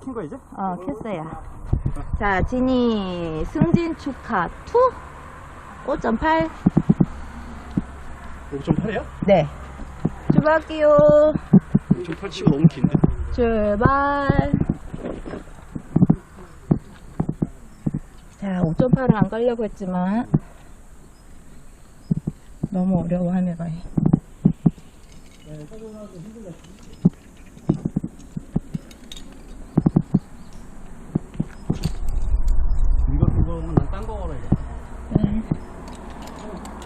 킨 거 이제? 어, 켰어요. 자, 진이 승진 축하 2? 5.8? 5.8이야? 네. 출발할게요. 5.8 치고 너무 긴데. 출발. 자, 5.8은 안 가려고 했지만 너무 어려워 하네 가. 이거 그거면 난딴거 걸어야겠다. 네. 나 지금 긴다.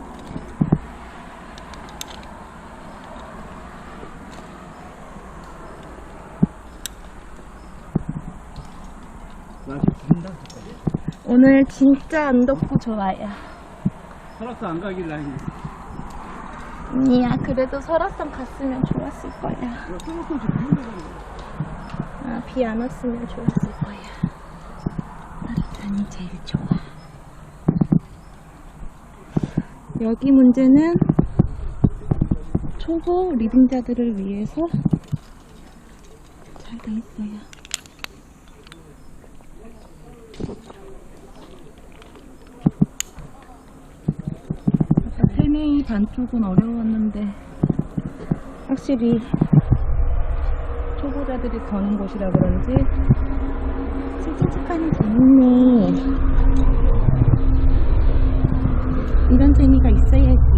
오늘 진짜 안 덥고 좋아요. 설악산 안 가길 라인. 아니야, 그래도 설악산 갔으면 좋았을 거야. 힘들어. 아, 비 안 왔으면 좋았을 거야. 설악산이 제일 좋아. 여기 문제는 초보 리듬자들을 위해서 잘 돼 있어요. 아까 반쪽은 어려웠는데 확실히 초보자들이 거는 곳이라 그런지 축하는 재밌네. 이런 재미가 있어야지.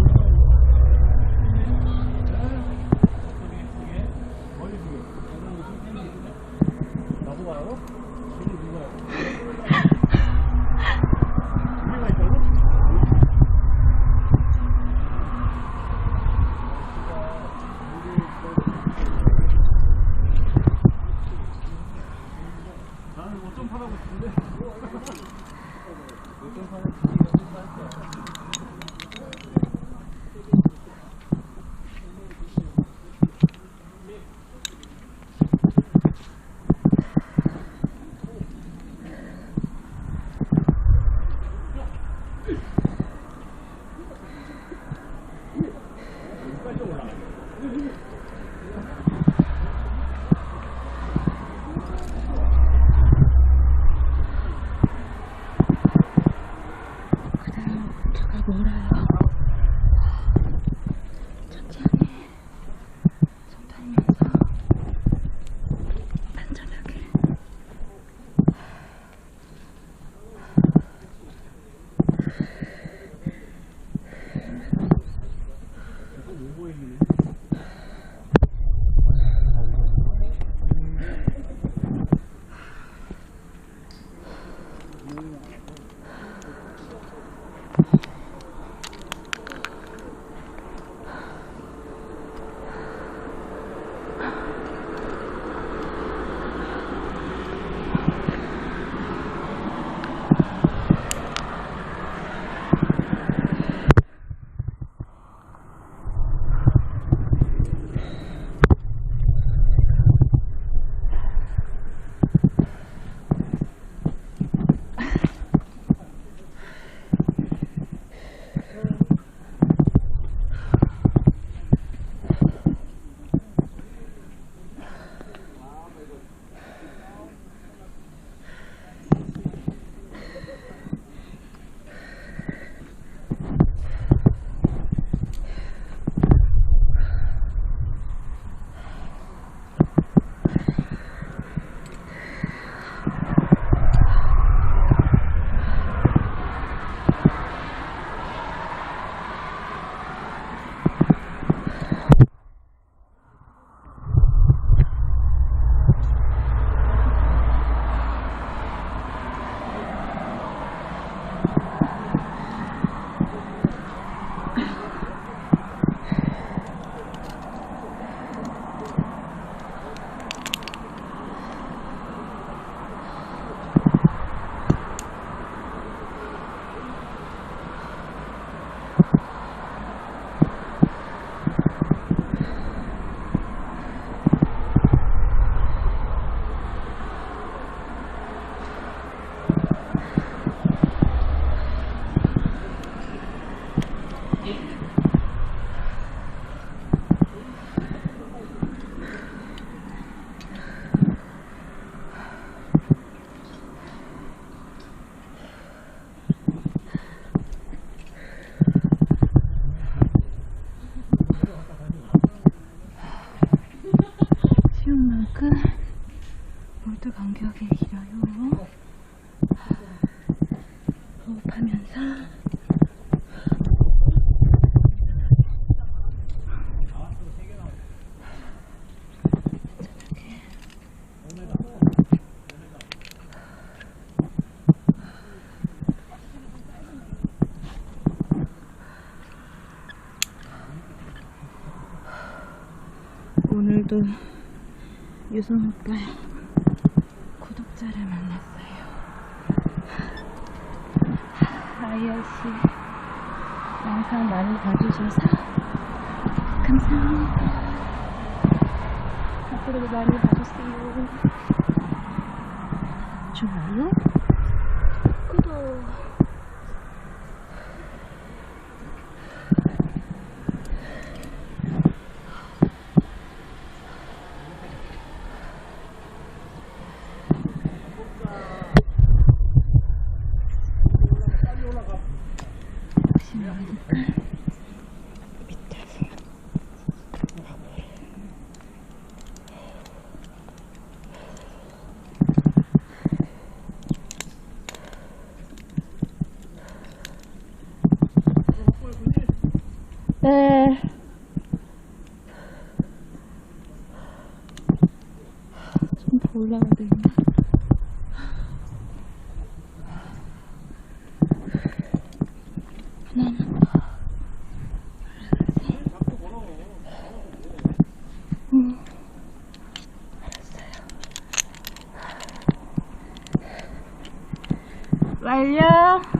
간격이 길어요. 호흡하면서 오늘도 유성 오빠 구독자를 만났어요. 아이어 씨 영상 많이 봐주셔서 감사합니다. 앞으로도 많이 봐주세요. 좋아요, 올라